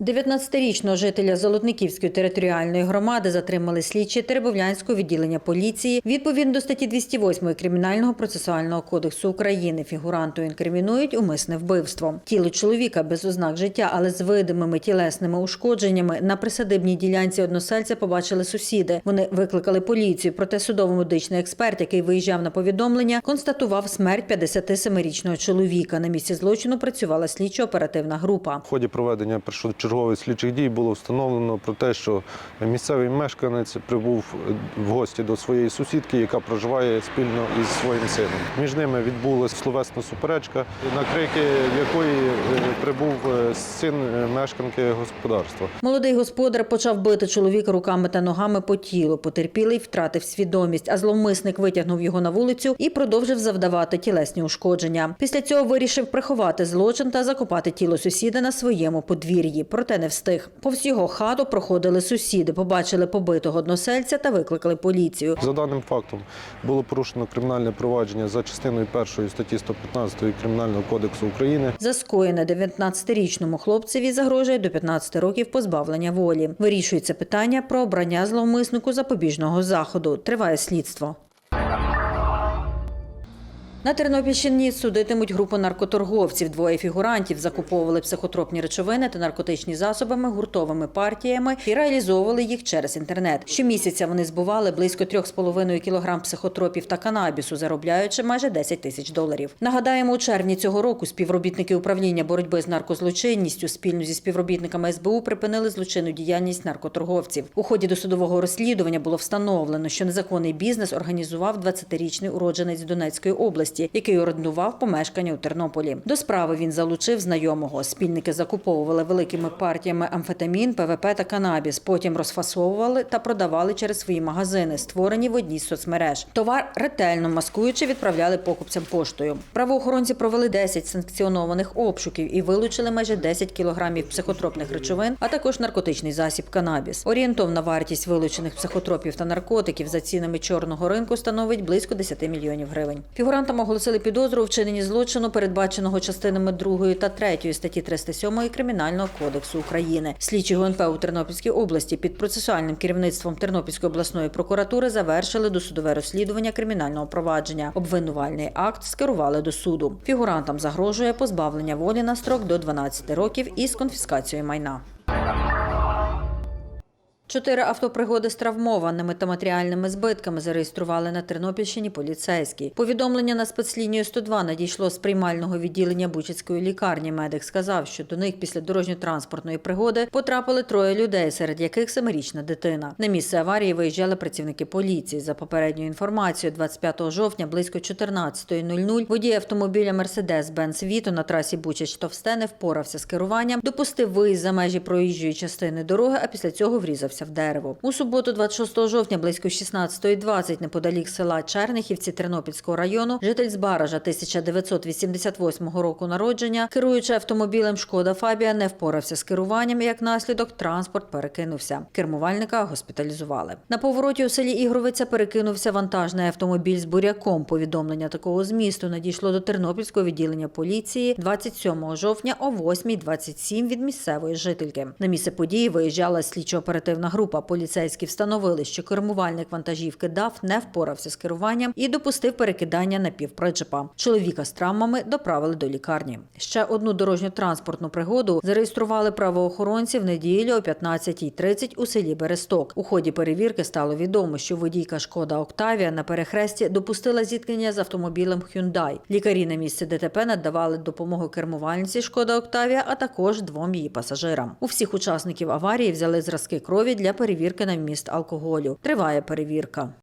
19-річного жителя Золотниківської територіальної громади затримали слідчі Теребовлянського відділення поліції. Відповідно до статті 208 Кримінального процесуального кодексу України фігуранту інкримінують умисне вбивство. Тіло чоловіка без ознак життя, але з видимими тілесними ушкодженнями на присадибній ділянці односельця побачили сусіди. Вони викликали поліцію. Проте судово-медичний експерт, який виїжджав на повідомлення, констатував смерть 57-річного чоловіка. На місці злочину працювала слідчо-оперативна група. В ході проведення першочергових слідчих дій було встановлено про те, що місцевий мешканець прибув в гості до своєї сусідки, яка проживає спільно із своїм сином. Між ними відбулася словесна суперечка, на крики якої е, прибув е, син е, мешканки господарства. Молодий господар почав бити чоловіка руками та ногами по тілу. Потерпілий втратив свідомість, а зловмисник витягнув його на вулицю і продовжив завдавати тілесні ушкодження. Після цього вирішив приховати злочин та закопати тіло сусіда на своєму подвір'ї. Проте не встиг. Повз його хату проходили сусіди, побачили побитого односельця та викликали поліцію. За даним фактом було порушено кримінальне провадження за частиною першої статті 115 Кримінального кодексу України. За скоєне 19-річному хлопцеві загрожує до 15 років позбавлення волі. Вирішується питання про обрання зловмиснику запобіжного заходу. Триває слідство. На Тернопільщині судитимуть групу наркоторговців. Двоє фігурантів закуповували психотропні речовини та наркотичні засобами гуртовими партіями і реалізовували їх через інтернет. Щомісяця вони збували близько 3,5 кг психотропів та канабісу, заробляючи майже 10 тисяч доларів. Нагадаємо, у червні цього року співробітники управління боротьби з наркозлочинністю спільно зі співробітниками СБУ припинили злочинну діяльність наркоторговців. У ході досудового розслідування було встановлено, що незаконний бізнес організував 20-річний уродженець Донецької області, який орендував помешкання у Тернополі. До справи він залучив знайомого. Спільники закуповували великими партіями амфетамін, ПВП та канабіс. Потім розфасовували та продавали через свої магазини, створені в одній з соцмереж. Товар ретельно маскуючи, відправляли покупцям поштою. Правоохоронці провели 10 санкціонованих обшуків і вилучили майже 10 кілограмів психотропних речовин, а також наркотичний засіб канабіс. Орієнтовна вартість вилучених психотропів та наркотиків за цінами чорного ринку становить близько 10 мільйонів гривень. Фігурантам оголосили підозру у вчиненні злочину, передбаченого частинами 2 та 3 статті 307 Кримінального кодексу України. Слідчі ГУНП у Тернопільській області під процесуальним керівництвом Тернопільської обласної прокуратури завершили досудове розслідування кримінального провадження. Обвинувальний акт скерували до суду. Фігурантам загрожує позбавлення волі на строк до 12 років із конфіскацією майна. Чотири автопригоди з травмованими та матеріальними збитками зареєстрували на Тернопільщині поліцейські. Повідомлення на спецлінію 102 надійшло з приймального відділення Бучицької лікарні. Медик сказав, що до них після дорожньо-транспортної пригоди потрапили троє людей, серед яких семирічна дитина. На місце аварії виїжджали працівники поліції. За попередньою інформацією, 25 жовтня близько 14.00 водій автомобіля Мерседес Бенц Віто на трасі Бучач Товсте не впорався з керуванням, допустив виїзд за межі проїжджої частини дороги, а після цього врізався в дерево. У суботу, 26 жовтня, близько 16.20 неподалік села Чернихівці Тернопільського району, житель з Баража 1988 року народження, керуючи автомобілем Шкода Фабія, не впорався з керуванням. Як наслідок, транспорт перекинувся. Кермувальника госпіталізували. На повороті у селі Ігровиця перекинувся вантажний автомобіль з буряком. Повідомлення такого змісту надійшло до Тернопільського відділення поліції 27 жовтня о 8.27 від місцевої жительки. На місце події виїжджала слідчо-оперативна група. Поліцейські встановили, що кермувальник вантажівки ДАФ не впорався з керуванням і допустив перекидання на напівпричепа. Чоловіка з травмами доправили до лікарні. Ще одну дорожньо-транспортну пригоду зареєстрували правоохоронці в неділю о 15.30 у селі Бересток. У ході перевірки стало відомо, що водійка Шкода Октавія на перехресті допустила зіткнення з автомобілем Hyundai. Лікарі на місці ДТП надавали допомогу кермувальниці Шкода Октавія, а також двом її пасажирам. У всіх учасників аварії взяли зразки крові для перевірки на вміст алкоголю. Триває перевірка.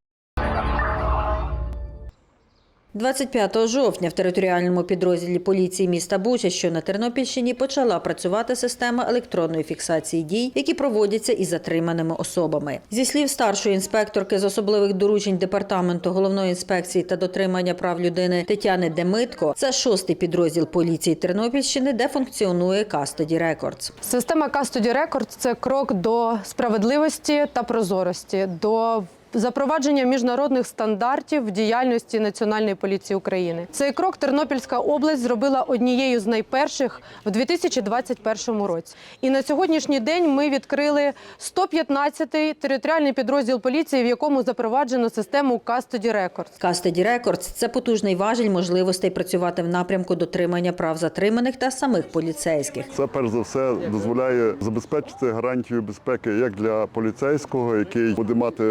25 жовтня в територіальному підрозділі поліції міста Буча, що на Тернопільщині, почала працювати система електронної фіксації дій, які проводяться із затриманими особами. Зі слів старшої інспекторки з особливих доручень департаменту головної інспекції та дотримання прав людини Тетяни Демитко, це шостий підрозділ поліції Тернопільщини, де функціонує Custody Records. Система Custody Records – це крок до справедливості та прозорості, до запровадження міжнародних стандартів в діяльності Національної поліції України. Цей крок Тернопільська область зробила однією з найперших в 2021 році. І на сьогоднішній день ми відкрили 115-й територіальний підрозділ поліції, в якому запроваджено систему Custody Records. Custody Records – це потужний важіль можливостей працювати в напрямку дотримання прав затриманих та самих поліцейських. Це перш за все дозволяє забезпечити гарантію безпеки як для поліцейського, який буде мати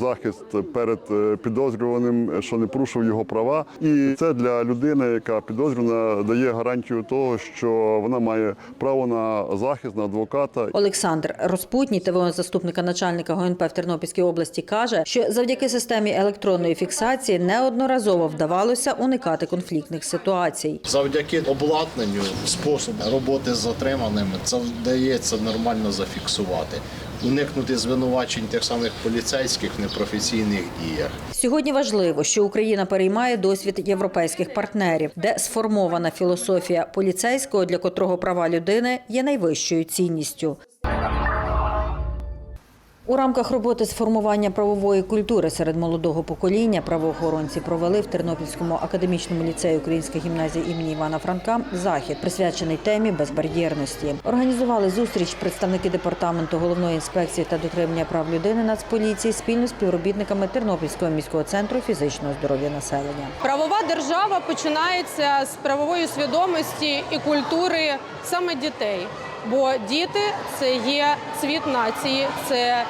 захист перед е, підозрюваним, що не порушив його права, і це для людини, яка підозрювана, дає гарантію того, що вона має право на захист, на адвоката. Олександр Розпутній, ТВО заступника начальника ГУНП в Тернопільській області, каже, що завдяки системі електронної фіксації неодноразово вдавалося уникати конфліктних ситуацій. Завдяки обладнанню, способу роботи з затриманими, це вдається нормально зафіксувати, уникнути звинувачень тих самих поліцейських непрофесійних діях. Сьогодні важливо, що Україна переймає досвід європейських партнерів, де сформована філософія поліцейського, для котрого права людини є найвищою цінністю. У рамках роботи з формування правової культури серед молодого покоління правоохоронці провели в Тернопільському академічному ліцеї Української гімназії імені Івана Франка захід, присвячений темі безбар'єрності. Організували зустріч представники департаменту головної інспекції та дотримання прав людини Нацполіції спільно з співробітниками Тернопільського міського центру фізичного здоров'я населення. Правова держава починається з правової свідомості і культури саме дітей. Бо діти це є цвіт нації, це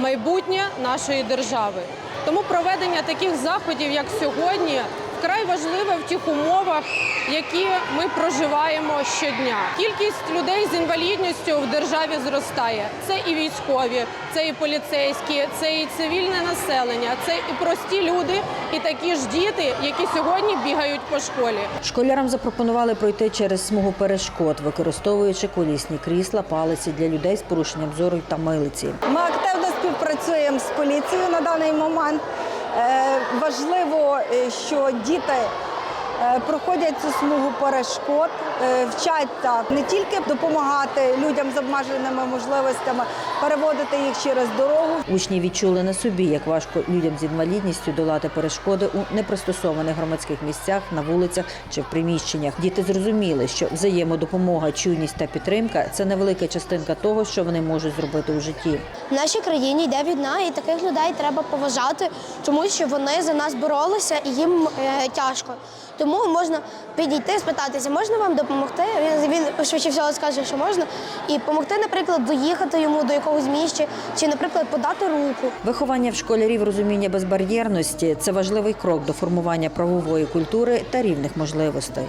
майбутнє нашої держави. Тому проведення таких заходів, як сьогодні, вкрай важливе в тих умовах, які ми проживаємо щодня. Кількість людей з інвалідністю в державі зростає. Це і військові, це і поліцейські, це і цивільне населення, це і прості люди, і такі ж діти, які сьогодні бігають по школі. Школярам запропонували пройти через смугу перешкод, використовуючи колісні крісла, палиці для людей з порушенням зору та милиці. Ми активно співпрацюємо з поліцією на даний момент. Е, Важливо, е, що діти проходять цю смугу перешкод, е, вчаться не тільки допомагати людям з обмеженими можливостями, переводити їх через дорогу, Учні відчули на собі, як важко людям з інвалідністю долати перешкоди у непристосованих громадських місцях, на вулицях чи в приміщеннях. Діти зрозуміли, що взаємодопомога, чуйність та підтримка це невелика частинка того, що вони можуть зробити у житті. В нашій країні йде війна, і таких людей треба поважати, тому що вони за нас боролися і їм е, тяжко. Тому можна підійти, спитатися, можна вам допомогти. Він він швидше всього скаже, що можна, і допомогти, наприклад, доїхати йому до якогось місця, чи, наприклад, подати руку. Виховання в школярів розуміння безбар'єрності це важливий крок до формування правової культури та рівних можливостей.